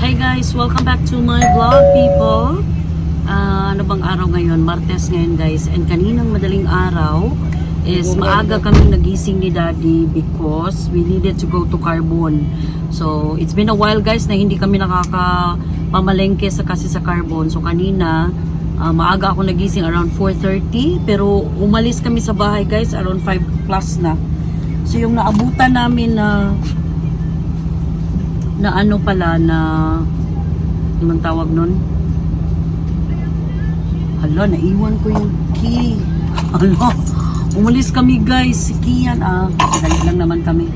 Hi guys, welcome back to my vlog people. Ah, ano bang araw ngayon? Martes ngayon guys. And kaninang madaling araw is maaga kami nagising ni Daddy because we needed to go to Carbon. So, it's been a while guys na hindi kami nakakapamalengke sa kasi sa Carbon. So, kanina ah, maaga ako nagising around 4.30 pero umalis kami sa bahay guys around 5 plus na. So, yung naabutan namin na na ano pala na anong tawag nun? Hala, naiwan ko yung key. Hala, umalis kami guys. Si Kian, ah. Dali lang naman kami.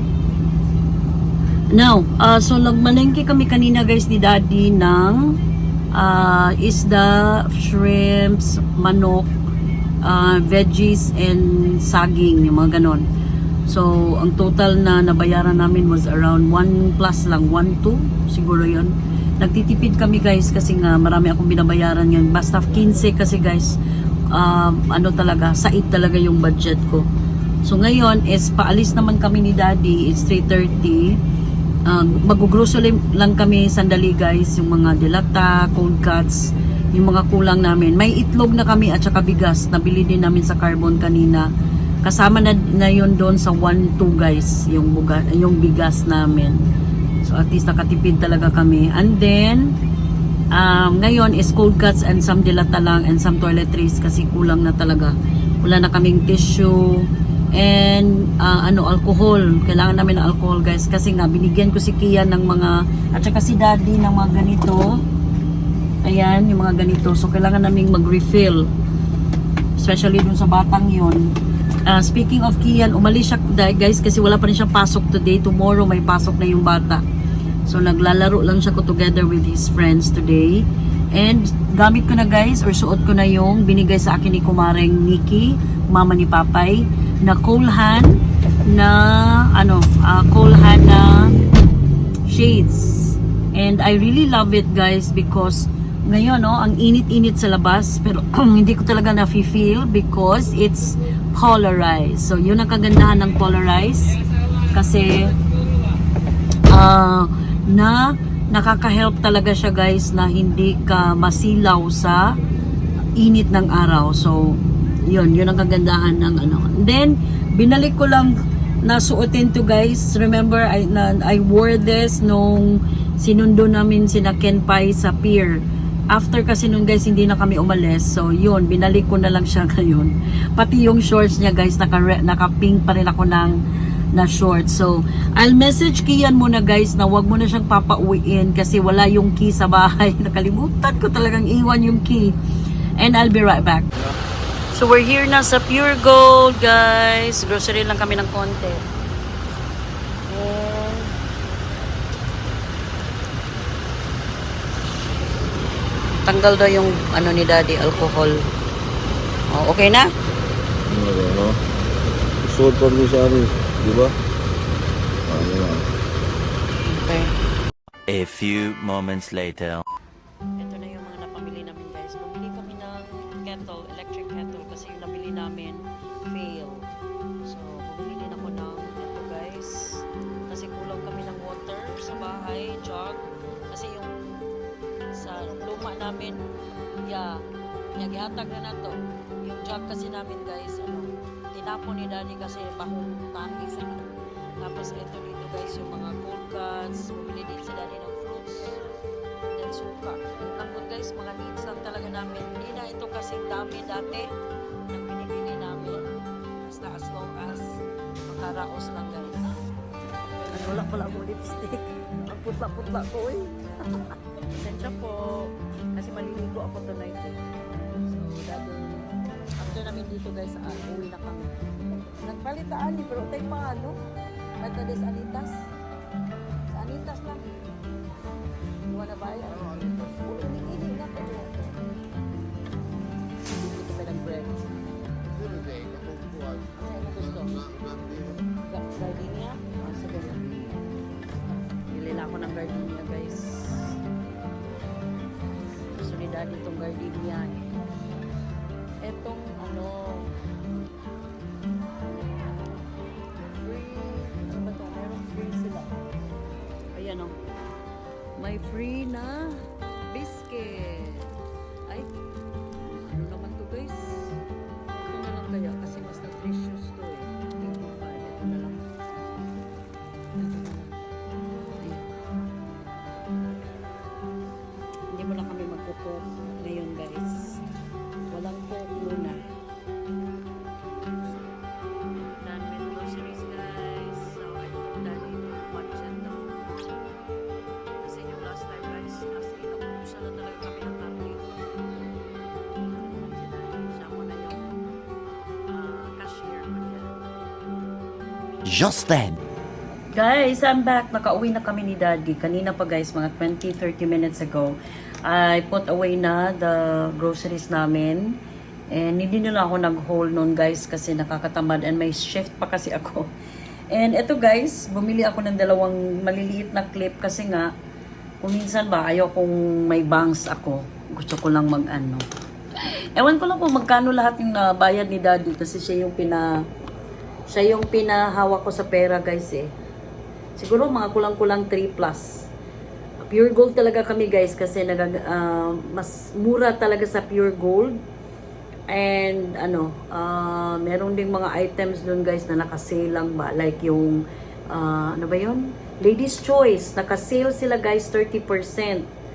Now, ah, so nagmalengke kami kanina guys ni Daddy ng ah, isda, shrimps, manok, ah, veggies, and saging, yung mga ganon. So, ang total na nabayaran namin was around 1 plus lang, 1, 2, siguro yon Nagtitipid kami guys kasi nga marami akong binabayaran yun. Basta 15 kasi guys, um, ano talaga, said talaga yung budget ko. So ngayon is paalis naman kami ni Daddy, it's 3.30. Uh, Mag-grocery lang kami sandali guys, yung mga dilata, cold cuts, yung mga kulang namin. May itlog na kami at saka bigas, nabili din namin sa carbon kanina. Kasama na, na yun doon sa 1-2 guys, yung, buga, yung bigas namin. So at least nakatipid talaga kami. And then, um, ngayon is cold cuts and some dilata lang and some toiletries kasi kulang na talaga. Wala na kaming tissue and uh, ano alcohol. Kailangan namin ng alcohol guys kasi nga binigyan ko si Kia ng mga at saka si Daddy ng mga ganito. Ayan, yung mga ganito. So kailangan naming mag-refill. Especially dun sa batang yon. Uh, speaking of Kian, umalis siya guys kasi wala pa rin siyang pasok today. Tomorrow may pasok na yung bata. So naglalaro lang siya ko together with his friends today. And gamit ko na guys or suot ko na yung binigay sa akin ni Kumareng Nikki, mama ni Papay, na cool hand na ano, uh, cool hand na shades. And I really love it guys because ngayon no, ang init-init sa labas pero hindi ko talaga na-feel because it's polarized. So yun ang kagandahan ng polarized kasi ah na nakaka-help talaga siya guys na hindi ka masilaw sa init ng araw. So, yun, yun ang kagandahan ng ano. Then, binalik ko lang na suotin to guys. Remember, I, na, I wore this nung sinundo namin sina Ken Pai sa pier. After kasi nun guys, hindi na kami umalis. So, yun, binalik ko na lang siya ngayon. Pati yung shorts niya guys, naka, naka-pink pa rin ako ng na short. So, I'll message Kian muna guys na wag mo na siyang papauwiin kasi wala yung key sa bahay. Nakalimutan ko talagang iwan yung key. And I'll be right back. So, we're here na sa Pure Gold, guys. Grocery lang kami ng konti. And, tanggal daw yung ano ni daddy, alcohol. Oh, okay na? Ano ba, no? Suot pa rin sa ano, di ba? Ano. Okay. A few moments later. Na na to. Yung jug kasi namin guys, ano, tinapon ni daddy kasi bahong tangi sa Tapos ito dito guys, yung mga cold cuts. Bumili din si daddy ng fruits and suka. Ang good guys, mga needs lang talaga namin. Hindi na ito kasing dami dati ng binibili namin. Basta as long as makaraos lang guys. At wala pala akong lipstick. Ang putla-putla ko eh. Sensya po. Kasi maliligo dito guys, uh, uwi na kami. Nagpalitaan eh, pero tayo pa ano? Kanta des Anitas. Sa Anitas lang. You wanna buy it? Oo, hindi na pero. Dito pa ng bread. Ano mo gusto? Ga- Gardenia? Ah, sige na. Bili lang ako ng gardenia guys. Gusto ni daddy itong gardenia eh. Etong ano, Just then. Guys, I'm back. Nakauwi na kami ni Daddy. Kanina pa guys, mga 20-30 minutes ago. I put away na the groceries namin. And hindi nila ako nag-haul noon guys kasi nakakatamad and may shift pa kasi ako. And eto guys, bumili ako ng dalawang maliliit na clip kasi nga kung minsan ba ayaw kung may bangs ako. Gusto ko lang mag-ano. Ewan ko lang kung magkano lahat yung nabayad ni Daddy kasi siya yung pina siya yung pinahawak ko sa pera guys eh. Siguro mga kulang-kulang 3 plus. Pure gold talaga kami guys kasi nagag, ah, mas mura talaga sa pure gold. And ano, ah, meron ding mga items doon guys na naka-sale lang ba. Like yung, ah, ano ba yun? Ladies Choice. Naka-sale sila guys 30%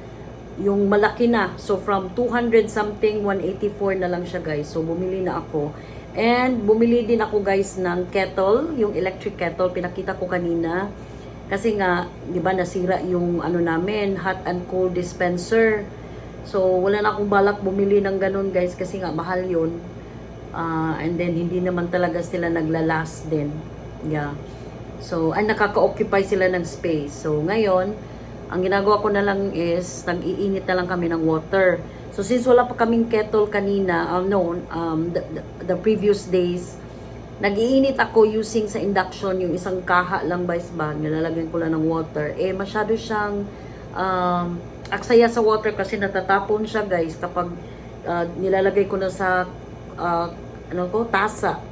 yung malaki na. So, from 200 something, 184 na lang siya, guys. So, bumili na ako. And, bumili din ako, guys, ng kettle, yung electric kettle. Pinakita ko kanina. Kasi nga, di ba, nasira yung ano namin, hot and cold dispenser. So, wala na akong balak bumili ng ganun, guys, kasi nga, mahal yun. Ah, and then, hindi naman talaga sila naglalast din. Yeah. So, ay nakaka-occupy sila ng space. So, ngayon, ang ginagawa ko na lang is, nag-iinit na lang kami ng water. So, since wala pa kaming kettle kanina, um, no, um, the, the, the previous days, nag-iinit ako using sa induction, yung isang kaha lang ba ba, nilalagyan ko lang ng water. Eh, masyado siyang um, aksaya sa water kasi natatapon siya, guys, kapag uh, nilalagay ko na sa, uh, ano ko, tasa.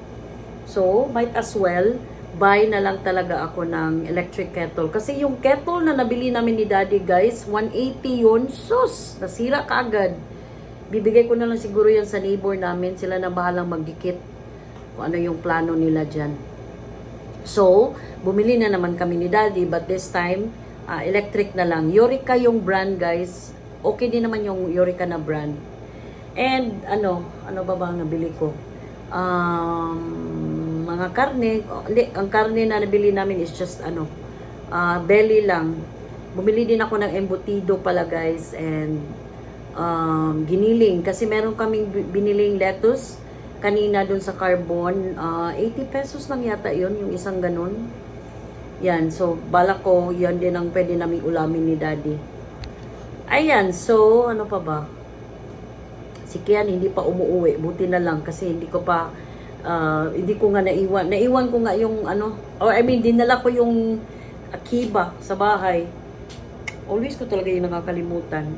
So, might as well, buy na lang talaga ako ng electric kettle. Kasi yung kettle na nabili namin ni daddy guys, 180 yun. Sus, nasira kaagad. Bibigay ko na lang siguro yan sa neighbor namin. Sila na bahalang magdikit kung ano yung plano nila dyan. So, bumili na naman kami ni daddy but this time, ah, electric na lang. Yorica yung brand guys. Okay din naman yung Yorica na brand. And ano, ano ba ba ang nabili ko? Um, mga karne, hindi, ang karne na nabili namin is just ano, ah, belly lang. Bumili din ako ng embutido pala guys and um, giniling kasi meron kaming bi- biniling lettuce kanina dun sa carbon, ah, 80 pesos lang yata yon yung isang ganun. Yan, so bala ko, yan din ang pwede namin ulamin ni daddy. Ayan, so ano pa ba? si Kian hindi pa umuwi. Buti na lang kasi hindi ko pa ah, hindi ko nga naiwan. Naiwan ko nga yung ano, or I mean, dinala ko yung akiba sa bahay. Always ko talaga yung nakakalimutan.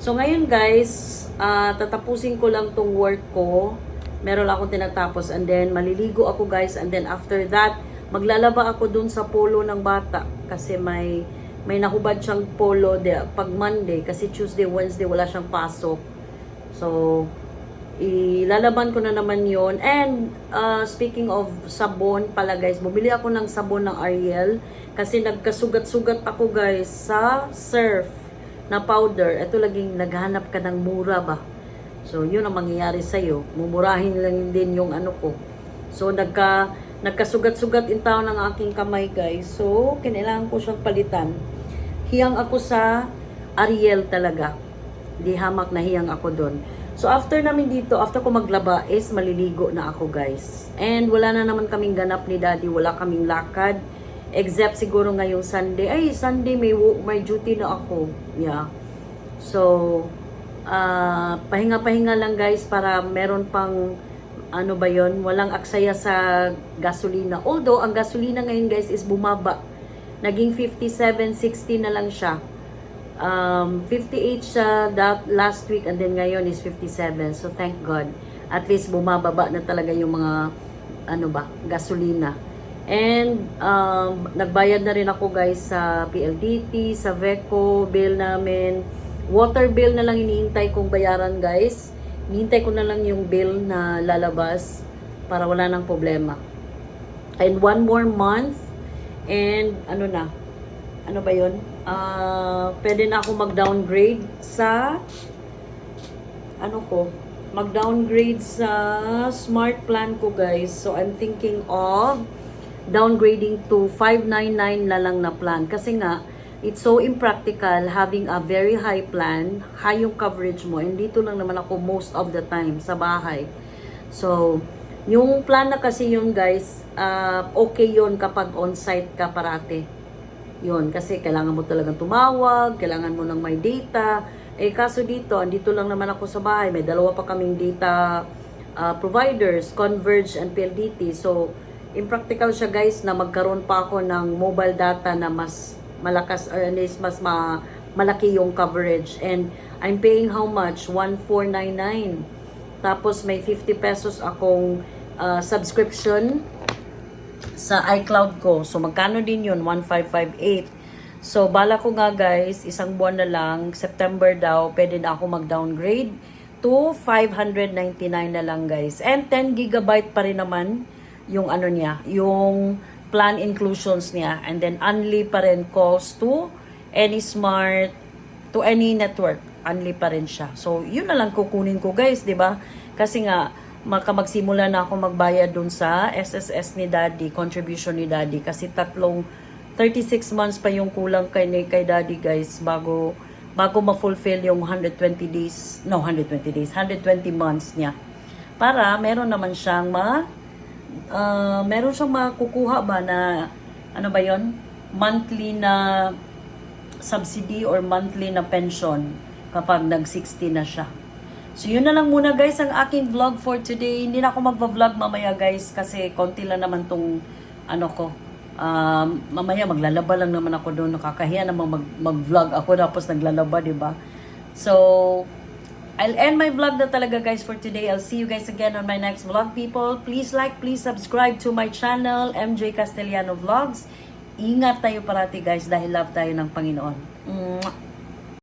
So ngayon guys, ah, tatapusin ko lang tong work ko. Meron lang akong tinatapos and then maliligo ako guys and then after that, maglalaba ako dun sa polo ng bata kasi may may nahubad siyang polo de, pag Monday kasi Tuesday, Wednesday wala siyang pasok. So, ilalaban ko na naman yon And, uh, speaking of sabon pala guys, bumili ako ng sabon ng Ariel kasi nagkasugat-sugat ako guys sa surf na powder. Ito laging naghanap ka ng mura ba? So, yun ang mangyayari sa'yo. Mumurahin lang din yung ano ko. So, nagka, nagkasugat-sugat in town ng aking kamay guys. So, kinailangan ko siyang palitan. Hiyang ako sa Ariel talaga. Di hamak na hiyang ako doon. So after namin dito, after ko maglaba is maliligo na ako guys. And wala na naman kaming ganap ni daddy, wala kaming lakad. Except siguro ngayong Sunday. Ay, Sunday may, may duty na ako. Yeah. So, ah, pahinga-pahinga lang guys para meron pang ano ba yon walang aksaya sa gasolina. Although, ang gasolina ngayon guys is bumaba. Naging 57, 60 na lang siya um, 58 siya that last week and then ngayon is 57. So thank God. At least bumababa na talaga yung mga ano ba, gasolina. And um, nagbayad na rin ako guys sa PLDT, sa VECO, bill namin. Water bill na lang iniintay kong bayaran guys. Hinihintay ko na lang yung bill na lalabas para wala nang problema. And one more month and ano na, ano ba yun? Ah, pwede na ako mag-downgrade sa ano ko, mag-downgrade sa smart plan ko guys. So I'm thinking of downgrading to 599 na lang na plan. Kasi nga, it's so impractical having a very high plan, high yung coverage mo, and dito lang naman ako most of the time sa bahay. So, yung plan na kasi yun guys, ah, okay yun kapag on-site ka parate. Yun, kasi kailangan mo talagang tumawag, kailangan mo ng may data. Eh kaso dito, andito lang naman ako sa bahay, may dalawa pa kaming data ah, providers, Converge and PLDT. So, impractical siya guys na magkaroon pa ako ng mobile data na mas malakas or at mas ma, malaki yung coverage. And I'm paying how much? 1499. Tapos may 50 pesos akong ah, subscription sa iCloud ko. So, magkano din yun? 1558. So, bala ko nga guys, isang buwan na lang, September daw, pwede na ako mag-downgrade to 599 na lang guys. And 10 gigabyte pa rin naman yung ano niya, yung plan inclusions niya. And then, only pa rin calls to any smart, to any network. Only pa rin siya. So, yun na lang kukunin ko guys, di ba? Kasi nga, magsimula na ako magbayad dun sa SSS ni Daddy, contribution ni Daddy. Kasi tatlong 36 months pa yung kulang kay, kay Daddy guys bago bago ma-fulfill yung 120 days, no 120 days, 120 months niya. Para meron naman siyang ma ah, meron siyang makukuha ba na ano ba yon monthly na subsidy or monthly na pension kapag nag-60 na siya. So yun na lang muna guys ang aking vlog for today. Hindi na ako magva-vlog mamaya guys kasi konti lang naman tong ano ko. Um, mamaya maglalaba lang naman ako doon. Nakakahiya naman mag, mag-vlog ako tapos naglalaba, di ba? So, I'll end my vlog na talaga guys for today. I'll see you guys again on my next vlog people. Please like, please subscribe to my channel, MJ Castellano Vlogs. Ingat tayo parati guys dahil love tayo ng Panginoon. Mwah!